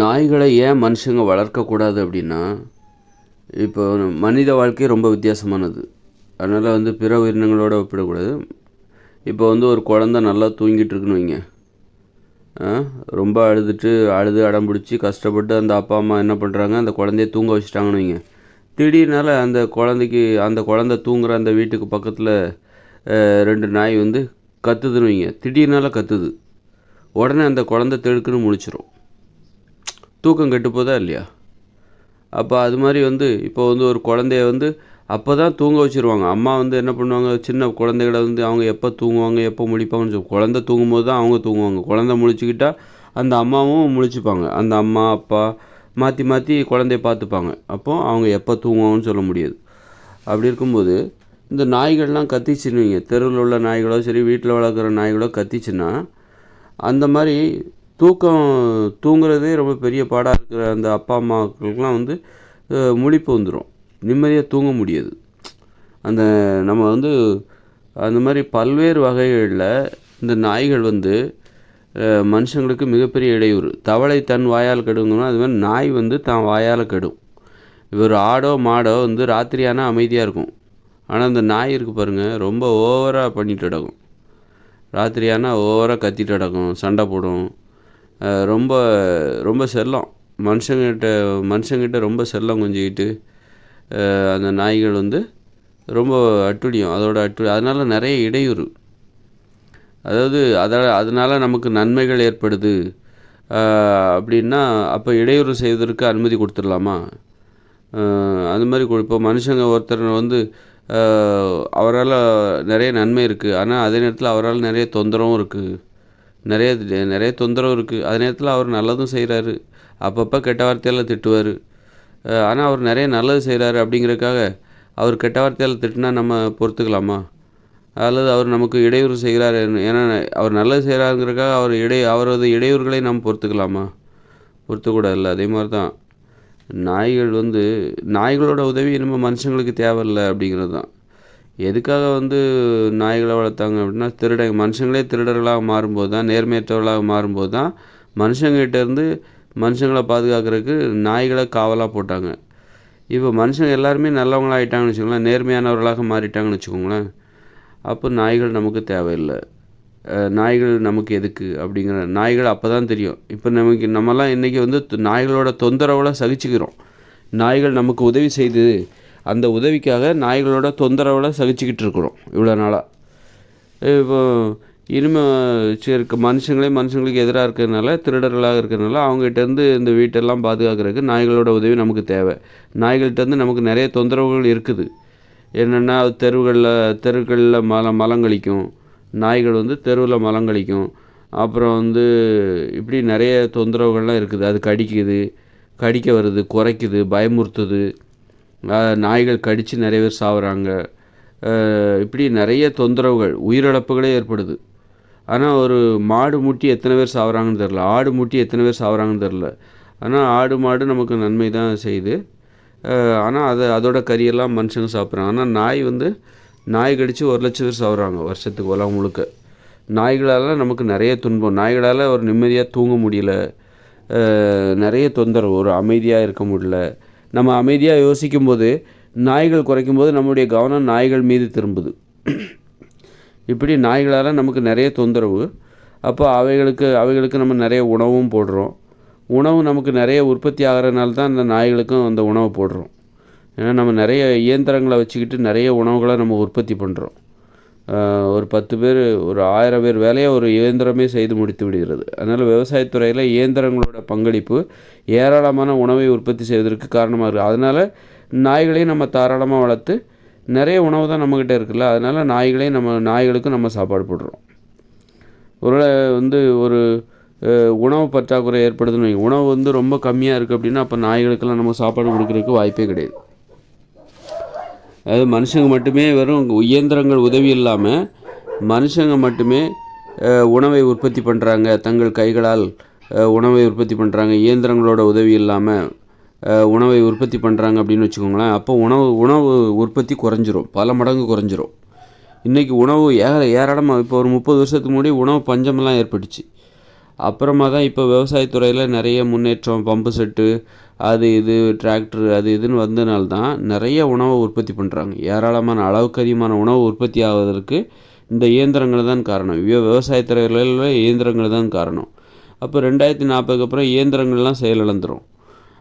நாய்களை ஏன் மனுஷங்க வளர்க்கக்கூடாது அப்படின்னா இப்போ மனித வாழ்க்கை ரொம்ப வித்தியாசமானது. அதனால் வந்து பிற உயிரினங்களோட ஒப்பிடக்கூடாது. இப்போ வந்து ஒரு குழந்த நல்லா தூங்கிட்டு இருக்குன்னு வைங்க. ரொம்ப அழுதுட்டு அழுது அடம் பிடிச்சி கஷ்டப்பட்டு அந்த அப்பா அம்மா என்ன பண்ணுறாங்க அந்த குழந்தைய தூங்க வச்சுட்டாங்கன்னு வைங்க. திடீர்னால அந்த குழந்தைக்கு அந்த குழந்த தூங்குற அந்த வீட்டுக்கு பக்கத்தில் ரெண்டு நாய் வந்து கத்துதுன்னு வைங்க. திடீர்னால கத்துது. உடனே அந்த குழந்தை தெடுக்குன்னு முழிச்சிரும். தூக்கம் கெட்டு போதா இல்லையா? அப்போ அது மாதிரி வந்து இப்போ வந்து ஒரு குழந்தைய வந்து அப்போ தான் தூங்க வச்சுருவாங்க. அம்மா வந்து என்ன பண்ணுவாங்க? சின்ன குழந்தைகளை வந்து அவங்க எப்போ தூங்குவாங்க எப்போ முழிப்பாங்கன்னு சொல்லி குழந்தை தூங்கும்போது தான் அவங்க தூங்குவாங்க. குழந்தை முழிச்சிக்கிட்டால் அந்த அம்மாவும் முழிச்சுப்பாங்க. அந்த அம்மா அப்பா மாற்றி மாற்றி குழந்தைய பார்த்துப்பாங்க. அப்போ அவங்க எப்போ தூங்குவாங்கன்னு சொல்ல முடியாது. அப்படி இருக்கும்போது இந்த நாய்கள்லாம் கத்திச்சுன்னு தெருவில் உள்ள நாய்களோ சரி வீட்டில் வளர்க்குற நாய்களோ கத்திச்சுன்னா அந்த மாதிரி தூக்கம் தூங்குறதே ரொம்ப பெரிய பாடாக இருக்கிற அந்த அப்பா அம்மாக்களுக்கெலாம் வந்து முழிப்பு வந்துடும் நிம்மதியாக தூங்க முடியாது. அந்த நம்ம வந்து அந்த மாதிரி பல்வேறு வகைகளில் இந்த நாய்கள் வந்து மனுஷங்களுக்கு மிகப்பெரிய இடையூறு. தவளை தன் வாயால் கெடுங்கன்னா அது மாதிரி நாய் வந்து தான் வாயால் கெடும். இவர் ஆடோ மாடோ வந்து ராத்திரியானா அமைதியாக இருக்கும். ஆனால் அந்த நாய் இருக்குது பாருங்கள் ரொம்ப ஓவராக பண்ணிட்டு கிடக்கும் ராத்திரியானா ஓவராக கத்திட்டு கிடக்கும் சண்டை போடும். ரொம்ப ரொம்ப செல்லம். மனுஷங்கிட்ட மனுஷங்கிட்ட ரொம்ப செல்லம் கொஞ்சிக்கிட்டு அந்த நாய்கள் வந்து ரொம்ப அட்டுழியம் அதோட அட்டு அதனால் நிறைய இடையூறு. அதாவது அதால் அதனால் நமக்கு நன்மைகள் ஏற்படுது. அப்படின்னா அப்போ இடையூறு செய்வதற்கு அனுமதி கொடுத்துடலாமா? அது மாதிரி கு- இப்போ மனுஷங்க ஒருத்தர் வந்து அவரால் நிறைய நன்மை இருக்குது ஆனால் அதே நேரத்தில் அவரால் நிறைய தொந்தரவும் இருக்குது நிறைய நிறைய தொந்தரவு இருக்குது அதே நேரத்தில் அவர் நல்லதும் செய்கிறாரு அப்பப்போ கெட்ட வார்த்தையெல்லாம் திட்டுவார். ஆனால் அவர் நிறைய நல்லது செய்கிறாரு அப்படிங்கிறதுக்காக அவர் கெட்ட வார்த்தையால் திட்டினா நம்ம பொறுத்துக்கலாமா? அல்லது அவர் நமக்கு இடையூறு செய்கிறார் ஏன்னா அவர் நல்லது செய்கிறாருங்கிறக்காக அவர் இடை அவரது இடையூறுகளை நாம் பொறுத்துக்கலாமா? பொறுத்துக்கூடாதுல்ல. அதே மாதிரி தான் நாய்கள் வந்து நாய்களோட உதவி நம்ம மனுஷங்களுக்கு தேவையில்லை அப்படிங்கிறது தான் எதுக்காக வந்து நாய்களை வளர்த்தாங்க அப்படின்னா திருடங்க மனுஷங்களே திருடர்களாக மாறும்போது தான் நேர்மையற்றவர்களாக மாறும்போது தான் மனுஷங்கிட்டேருந்து மனுஷங்களை பாதுகாக்கிறதுக்கு நாய்களை காவலாக போட்டாங்க. இப்போ மனுஷங்க எல்லாருமே நல்லவங்களாக ஆயிட்டாங்கன்னு வச்சுக்கோங்களேன் நேர்மையானவர்களாக மாறிட்டாங்கன்னு வச்சுக்கோங்களேன். அப்போ நாய்கள் நமக்கு தேவையில்லை. நாய்கள் நமக்கு எதுக்கு அப்படிங்கிற நாய்கள் அப்போ தான் தெரியும். இப்போ நமக்கு நம்மலாம் இன்றைக்கி வந்து நாய்களோட தொந்தரவோட சகிச்சுக்கிறோம். நாய்கள் நமக்கு உதவி செய்து அந்த உதவிக்காக நாய்களோட தொந்தரவில் சகிச்சுக்கிட்டு இருக்கிறோம் இவ்வளோ நாளாக இப்போ இனிமேல் இருக்க மனுஷங்களே மனுஷங்களுக்கு எதிராக இருக்கிறதுனால திருடர்களாக இருக்கிறதுனால அவங்ககிட்டேருந்து இந்த வீட்டெல்லாம் பாதுகாக்கிறதுக்கு நாய்களோட உதவி நமக்கு தேவை. நாய்கள்கிட்டேருந்து நமக்கு நிறைய தொந்தரவுகள் இருக்குது. என்னென்னா தெருவுகளில் தெருக்களில் மல மலங்கழிக்கும் நாய்கள் வந்து தெருவில் மலங்கழிக்கும் அப்புறம் வந்து இப்படி நிறைய தொந்தரவுகள்லாம் இருக்குது. அது கடிக்குது கடிக்க வருது குறைக்குது பயமுறுத்துது. நாய்கள் கடித்து நிறைய பேர் சாகுறாங்க இப்படி நிறைய தொந்தரவுகள் உயிரிழப்புகளே ஏற்படுது. ஆனால் ஒரு மாடு மூட்டி எத்தனை பேர் சாகுறாங்கன்னு தெரில ஆடு மூட்டி எத்தனை பேர் சாகுறாங்கன்னு தெரில ஆனால் ஆடு மாடு நமக்கு நன்மை தான் செய்யுது. ஆனால் அதை அதோட கறியெல்லாம் மனுஷங்க சாப்பிட்றாங்க. ஆனால் நாய் வந்து நாய் கடித்து ஒரு லட்சம் பேர் சாகுறாங்க வருஷத்துக்கு உலகம் முழுக்க. நாய்களால் நமக்கு நிறைய துன்பம். நாய்களால் ஒரு நிம்மதியாக தூங்க முடியல. நிறைய தொந்தரவு ஒரு அமைதியாக இருக்க முடியல. நம்ம அமைதியாக யோசிக்கும்போது நாய்கள் குறைக்கும்போது நம்முடைய கவனம் நாய்கள் மீது திரும்புது. இப்படி நாய்களால் நமக்கு நிறைய தொந்தரவு. அப்போ அவைகளுக்கு அவைகளுக்கு நம்ம நிறைய உணவும் போடுறோம். உணவு நமக்கு நிறைய உற்பத்தி ஆகிறதுனால தான் அந்த நாய்களுக்கும் அந்த உணவை போடுறோம். ஏன்னா நம்ம நிறைய இயந்திரங்களை வச்சுக்கிட்டு நிறைய உணவுகளை நம்ம உற்பத்தி பண்ணுறோம் ஒரு பத்து பேர் ஒரு ஆயிரம் பேர் வேலையை ஒரு இயந்திரமே செய்து முடித்து விடுகிறது. அதனால் விவசாயத்துறையில் இயந்திரங்களோட பங்களிப்பு ஏராளமான உணவை உற்பத்தி செய்வதற்கு காரணமாக இருக்குது அதனால் நாய்களையும் நம்ம தாராளமாக வளர்த்து நிறைய உணவு தான் நம்மக்கிட்ட இருக்குல்ல அதனால் நாய்களையும் நம்ம நாய்களுக்கும் நம்ம சாப்பாடு போடுறோம் ஒரு வந்து ஒரு உணவு பற்றாக்குறை ஏற்படுதுன்னு உணவு வந்து ரொம்ப கம்மியாக இருக்குது அப்படின்னா அப்போ நாய்களுக்கெல்லாம் நம்ம சாப்பாடு கொடுக்குறதுக்கு வாய்ப்பே கிடையாது. அதாவது மனுஷங்க மட்டுமே வெறும் இயந்திரங்கள் உதவி இல்லாமல் மனுஷங்க மட்டுமே உணவை உற்பத்தி பண்ணுறாங்க தங்கள் கைகளால் உணவை உற்பத்தி பண்ணுறாங்க இயந்திரங்களோட உதவி இல்லாமல் உணவை உற்பத்தி பண்ணுறாங்க அப்படின்னு வச்சுக்கோங்களேன். அப்போ உணவு உணவு உற்பத்தி குறைஞ்சிரும். பல மடங்கு குறைஞ்சிரும். இன்றைக்கி உணவு ஏற ஏராளமாக இப்போ ஒரு முப்பது வருஷத்துக்கு முன்னாடி உணவு பஞ்சமெல்லாம் ஏற்பட்டுச்சு. அப்புறமா தான் இப்போ விவசாயத்துறையில் நிறைய முன்னேற்றம் பம்பு செட்டு அது இது டிராக்டர் அது இதுன்னு வந்தனால தான் நிறைய உணவை உற்பத்தி பண்ணுறாங்க ஏராளமான அளவுக்கு அதிகமான உணவு உற்பத்தி ஆவதற்கு இந்த இயந்திரங்கள் தான் காரணம். விவ- விவசாயத்துறையில் இயந்திரங்கள் தான் காரணம். அப்போ ரெண்டாயிரத்தி நாற்பதுக்கு அப்புறம் இயந்திரங்கள்லாம் செயலிழந்துடும்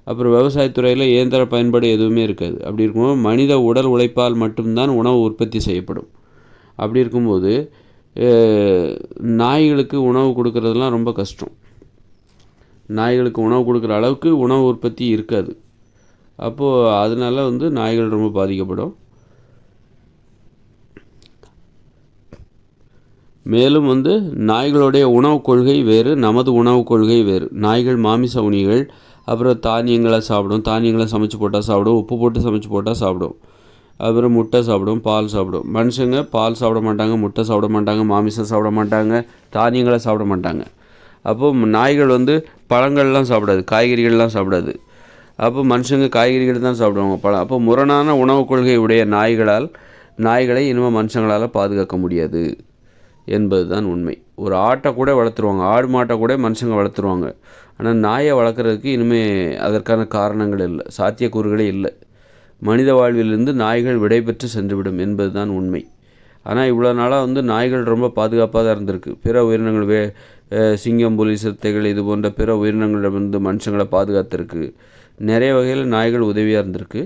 அப்புறம் விவசாயத்துறையில் இயந்திர பயன்பாடு எதுவுமே இருக்காது. அப்படி இருக்கும்போது மனித உடல் உழைப்பால் மட்டும்தான் உணவு உற்பத்தி செய்யப்படும். அப்படி இருக்கும்போது நாய்களுக்கு உணவு கொடுக்கறதுலாம் ரொம்ப கஷ்டம். நாய்களுக்கு உணவு கொடுக்குற அளவுக்கு உணவு உற்பத்தி இருக்காது. அப்போது அதனால் வந்து நாய்கள் ரொம்ப பாதிக்கப்படும். மேலும் வந்து நாய்களுடைய உணவுக் கொள்கை வேறு நமது உணவுக் கொள்கை வேறு. நாய்கள் மாமிச உணிகள் அப்புறம் தானியங்களை சாப்பிடும். தானியங்களை சமைச்சு போட்டால் சாப்பிடும் உப்பு போட்டு சமைச்சு போட்டால் சாப்பிடும். அப்புறம் முட்டை சாப்பிடும் பால் சாப்பிடும். மனுஷங்க பால் சாப்பிட மாட்டாங்க முட்டை சாப்பிட மாட்டாங்க மாமிசம் சாப்பிட மாட்டாங்க தானியங்களை சாப்பிட மாட்டாங்க. அப்போ நாய்கள் வந்து பழங்கள்லாம் சாப்பிடாது காய்கறிகள்லாம் சாப்பிடாது. அப்போ மனுஷங்க காய்கறிகள் தான் சாப்பிடுவாங்க. பழம் அப்போ முரணான உணவுக் கொள்கை உடைய நாய்களால் நாய்களை இனிமேல் மனுஷங்களால் பாதுகாக்க முடியாது என்பது தான் உண்மை. ஒரு ஆட்டை கூட வளர்த்துருவாங்க ஆடு மாட்டை கூட மனுஷங்க வளர்த்துருவாங்க. ஆனால் நாயை வளர்க்குறதுக்கு இனிமேல் அதற்கான காரணங்கள் இல்லை சாத்தியக்கூறுகளே இல்லை. மனித வாழ்விலிருந்து நாய்கள் விடைபெற்று சென்றுவிடும் என்பது தான் உண்மை. ஆனால் இவ்வளோ நாளாக வந்து நாய்கள் ரொம்ப பாதுகாப்பாக தான் இருந்திருக்கு. பிற உயிரினங்கள் வே சிங்கம் புலி சிறுத்தைகள் இது போன்ற பிற உயிரினங்களிடமிருந்து மனுஷங்களை பாதுகாத்திருக்கு. நிறைய வகையில் நாய்கள் உதவியாக இருந்திருக்கு.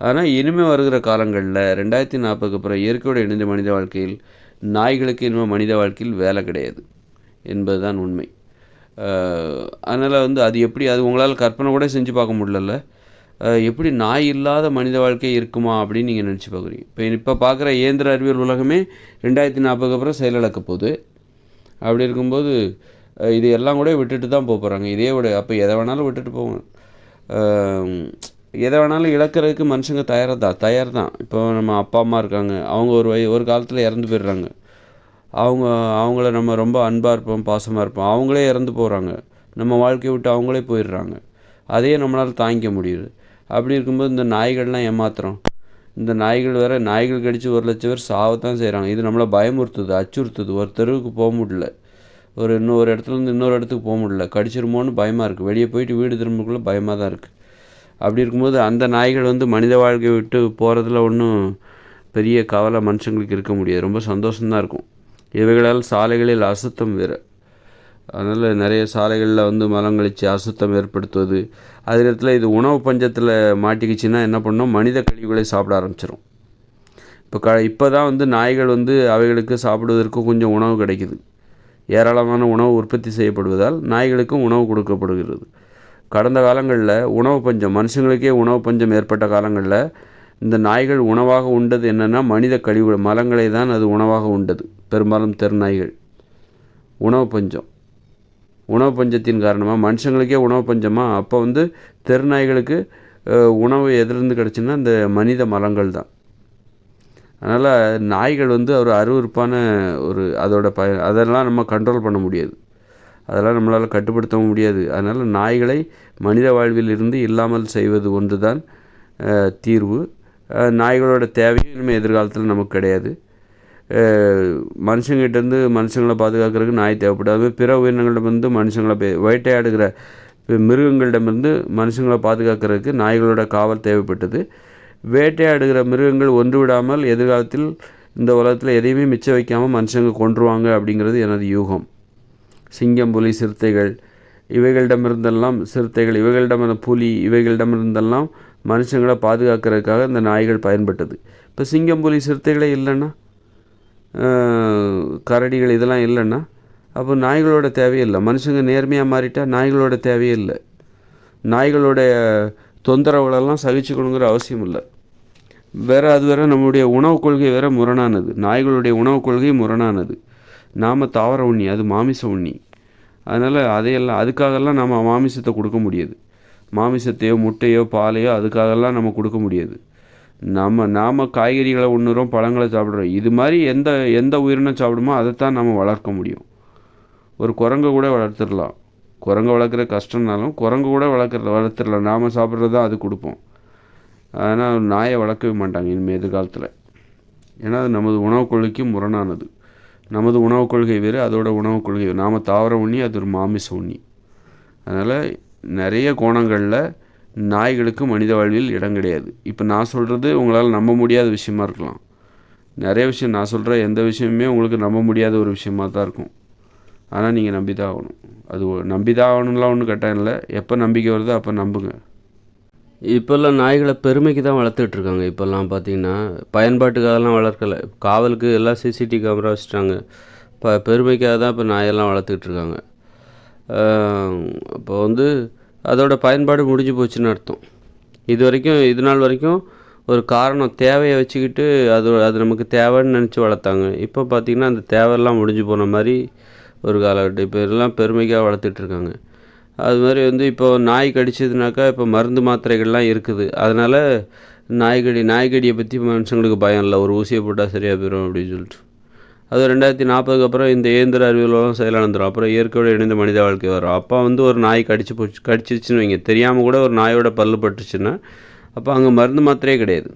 ஆனால் இனிமேல் வருகிற காலங்களில் ரெண்டாயிரத்தி நாற்பதுக்கு அப்புறம் இயற்கையோடு இணைந்த மனித வாழ்க்கையில் நாய்களுக்கு இனிமேல் மனித வாழ்க்கையில் வேலை கிடையாது என்பது தான் உண்மை அதனால் வந்து அது எப்படி அது உங்களால் கற்பனை கூட செஞ்சு பார்க்க முடியல எப்படி நாய் இல்லாத மனித வாழ்க்கை இருக்குமா அப்படின்னு நீங்கள் நினச்சி பார்க்குறீங்க. இப்போ இப்போ பார்க்குற இயந்திர அறிவியல் உலகமே ரெண்டாயிரத்தி நாற்பதுக்கு அப்புறம் செயலிழக்க போகுது. அப்படி இருக்கும்போது இது எல்லாம் கூட விட்டுட்டு தான் போக போகிறாங்க இதே விட அப்போ எதை வேணாலும் விட்டுட்டு போவோம். எதை வேணாலும் இழக்கிறதுக்கு மனுஷங்க தயாராக தான் தயார் தான். இப்போ நம்ம அப்பா அம்மா இருக்காங்க. அவங்க ஒரு வய ஒரு காலத்தில் இறந்து போயிடுறாங்க. அவங்க அவங்கள நம்ம ரொம்ப அன்பாக இருப்போம் பாசமாக இருப்போம். அவங்களே இறந்து போகிறாங்க நம்ம வாழ்க்கையை விட்டு அவங்களே போயிடுறாங்க. அதையே நம்மளால் தாங்கிக்க முடியுது. அப்படி இருக்கும்போது இந்த நாய்கள்லாம் ஏமாத்துறோம். இந்த நாய்கள் வேற நாய்கள் கடிச்சு ஒரு லட்சம் பேர் சாவத்தான் செய்கிறாங்க இது நம்மளை பயமுறுத்துது அச்சுறுத்துது. ஒரு தெருவுக்கு போக முடியல. ஒரு இன்னொரு இடத்துலேருந்து இன்னொரு இடத்துக்கு போக முடியல. கடிச்சிருமோன்னு பயமாக இருக்குது வெளியே போயிட்டு வீடு திரும்பக்குள்ளே பயமாக தான் இருக்குது அப்படி இருக்கும்போது அந்த நாய்கள் வந்து மனித வாழ்க்கையை விட்டு போகிறதுல ஒன்றும் பெரிய கவலை மனுஷங்களுக்கு இருக்க முடியாது. ரொம்ப சந்தோஷம்தான் இருக்கும். இவைகளால் சாலைகளில் அசுத்தம் வேறு. அதனால் நிறைய சாலைகளில் வந்து மலம் கழிச்சு அசுத்தம் ஏற்படுத்துவது. அதே நேரத்தில் இது உணவு பஞ்சத்தில் மாட்டிக்கிச்சின்னா என்ன பண்ணோம்? மனித கழிவுகளை சாப்பிட ஆரம்பிச்சிடும் இப்போ க இப்போ தான் வந்து நாய்கள் வந்து அவைகளுக்கு சாப்பிடுவதற்கு கொஞ்சம் உணவு கிடைக்குது. ஏராளமான உணவு உற்பத்தி செய்யப்படுவதால் நாய்களுக்கும் உணவு கொடுக்கப்படுகிறது. கடந்த காலங்களில் உணவு பஞ்சம் மனுஷங்களுக்கே உணவு பஞ்சம் ஏற்பட்ட காலங்களில் இந்த நாய்கள் உணவாக உண்டது என்னென்னா மனித கழிவு மலங்களை தான் அது உணவாக உண்டது. பெரும்பாலும் தெருநாய்கள் உணவு பஞ்சம். உணவு பஞ்சத்தின் காரணமாக மனுஷங்களுக்கே உணவு பஞ்சமாக அப்போ வந்து தெருநாய்களுக்கு உணவு எதிலிருந்து கிடச்சுன்னா இந்த மனித மலங்கள் தான். அதனால் நாய்கள் வந்து ஒரு அருவருப்பான ஒரு அதோட ப அதெல்லாம் நம்ம கண்ட்ரோல் பண்ண முடியாது. அதெல்லாம் நம்மளால் கட்டுப்படுத்தவும் முடியாது. அதனால் நாய்களை மனித வாழ்வில் இருந்து இல்லாமல் செய்வது ஒன்று தான் தீர்வு. நாய்களோட தேவையும் இனிமேல் எதிர்காலத்தில் நமக்கு கிடையாது. மனுஷங்கிட்டேருந்து மனுஷங்களை பாதுகாக்கிறதுக்கு நாய் தேவைப்படாது. பிற உயிரினங்களிடமிருந்து மனுஷங்களை பே- வேட்டையாடுகிற மிருகங்களிடமிருந்து மனுஷங்களை பாதுகாக்கிறதுக்கு நாய்களோட காவல் தேவைப்பட்டது. வேட்டையாடுகிற மிருகங்கள் ஒன்று விடாமல் எதிர்காலத்தில் இந்த உலகத்தில் எதையுமே மிச்சம் வைக்காமல் மனுஷங்க கொன்றுவாங்க அப்படிங்கிறது எனது யூகம். சிங்கம் புலி சிறுத்தைகள் இவைகளிடமிருந்தெல்லாம் சிறுத்தைகள் இவைகளிடமிருந்த புலி இவைகளிடமிருந்தெல்லாம் மனுஷங்களை பாதுகாக்கிறதுக்காக இந்த நாய்கள் பயன்பட்டது. இப்போ சிங்கம் புலி சிறுத்தைகளே இல்லைன்னா கரடிகள் இதெல்லாம் இல்லைன்னா அப்போ நாய்களோட தேவையில்லை. மனுஷங்க நேர்மையாக மாறிட்டால் நாய்களோட தேவையே இல்லை நாய்களோட தொந்தரவுகளெல்லாம் சகிச்சுக்கணுங்கிற அவசியம் இல்லை வேறு அது வேறு நம்முடைய உணவுக் கொள்கை வேறு முரணானது. நாய்களுடைய உணவுக் கொள்கை முரணானது. நாம் தாவர உண்ணி அது மாமிச உண்ணி. அதனால் அதையெல்லாம் அதுக்காகலாம் நம்ம மாமிசத்தை கொடுக்க முடியாது. மாமிசத்தையோ முட்டையோ பாலையோ அதுக்காகலாம் நம்ம கொடுக்க முடியாது. நம்ம நாம் காய்கறிகளை உண்ணுறோம் பழங்களை சாப்பிட்றோம். இது மாதிரி எந்த எந்த உயிரினம் சாப்பிடுமோ அதைத்தான் நம்ம வளர்க்க முடியும். ஒரு குரங்கை கூட வளர்த்துடலாம். குரங்கை வளர்க்குற கஷ்டம்னாலும் குரங்கு கூட வளர்க்குற வளர்த்துடலாம். நாம் சாப்பிட்றது தான் அது கொடுப்போம். ஆனால் நாயை வளர்க்கவே மாட்டாங்க இனிமேல் எதிர்காலத்தில். ஏன்னா அது நமது உணவுக் கொள்கைக்கு முரணானது. நமது உணவுக் கொள்கை வேறு அதோட உணவுக் கொள்கை நாம் தாவர உண்ணி அது ஒரு மாமிச உண்ணி. அதனால் நிறைய கோணங்களில் நாய்களுக்கு மனித வாழ்வில் இடம் கிடையாது. இப்போ நான் சொல்கிறது உங்களால் நம்ப முடியாத விஷயமா இருக்கலாம். நிறைய விஷயம் நான் சொல்கிற எந்த விஷயமுமே உங்களுக்கு நம்ப முடியாத ஒரு விஷயமாக தான் இருக்கும். ஆனால் நீங்கள் நம்பி தான் ஆகணும். அது நம்பி தான் ஆகணும்லாம் ஒன்றும் கட்டாயம் இல்லை. எப்போ நம்பிக்கை வருதோ அப்போ நம்புங்க. இப்போல்லாம் நாய்களை பெருமைக்கு தான் வளர்த்துட்ருக்காங்க இப்போல்லாம் பார்த்தீங்கன்னா பயன்பாட்டுக்காகலாம் வளர்க்கலை. காவலுக்கு எல்லாம் சிசிடிவி கேமரா வச்சுட்டாங்க. இப்போ பெருமைக்காக தான் இப்போ நாயெல்லாம் வளர்த்துக்கிட்டு இருக்காங்க. இப்போ வந்து அதோட பயன்பாடு முடிஞ்சு போச்சுன்னு அர்த்தம். இது வரைக்கும் இது நாள் வரைக்கும் ஒரு காரணம் தேவையை வச்சுக்கிட்டு அது அது நமக்கு தேவைன்னு நினச்சி வளர்த்தாங்க. இப்போ பார்த்திங்கன்னா அந்த தேவையெல்லாம் முடிஞ்சு போன மாதிரி ஒரு காலகட்டம். இப்போ எல்லாம் பெருமைக்காக வளர்த்துட்ருக்காங்க அது மாதிரி வந்து இப்போ நாய் கடிச்சதுனாக்கா இப்போ மருந்து மாத்திரைகள்லாம் இருக்குது. அதனால் நாய்கடி நாய்கடியை பற்றி மனுஷங்களுக்கு பயம் இல்லை. ஒரு ஊசியை போட்டால் சரியாக போயிடும் அப்படின்னு சொல்லிட்டு. அது ரெண்டாயிரத்தி நாற்பதுக்கு அப்புறம் இந்த இயந்திர அறிவியலும் செயலாளந்துடும் அப்புறம் இயற்கையோடு இணைந்த மனித வாழ்க்கை வரும். அப்போ வந்து ஒரு நாய் கடிச்சு போச்சு கடிச்சிருச்சுன்னு வைங்க. தெரியாமல் கூட ஒரு நாயோட பல்லு பட்டுச்சுன்னா அப்போ அங்கே மருந்து மாத்திரையே கிடையாது.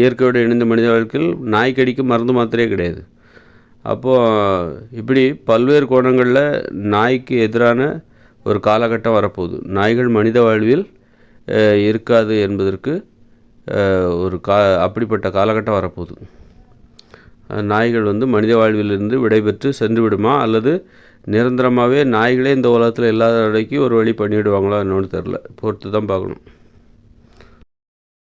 இயற்கையோடு இணைந்த மனித வாழ்க்கையில் நாய் கடிக்கு மருந்து மாத்திரையே கிடையாது. அப்போது இப்படி பல்வேறு கோணங்களில் நாய்க்கு எதிரான ஒரு காலகட்டம் வரப்போகுது. நாய்கள் மனித வாழ்வில் இருக்காது என்பதற்கு ஒரு கா அப்படிப்பட்ட காலகட்டம் வரப்போகுது. நாய்கள் வந்து மனித வாழ்விலிருந்து விடைபெற்று சென்று விடுமா அல்லது நிரந்தரமாகவே நாய்களே இந்த உலகத்தில் இல்லாத வரைக்கும் ஒரு வழி பண்ணிவிடுவாங்களா என்னன்னு தெரில பொறுத்து தான் பார்க்கணும்.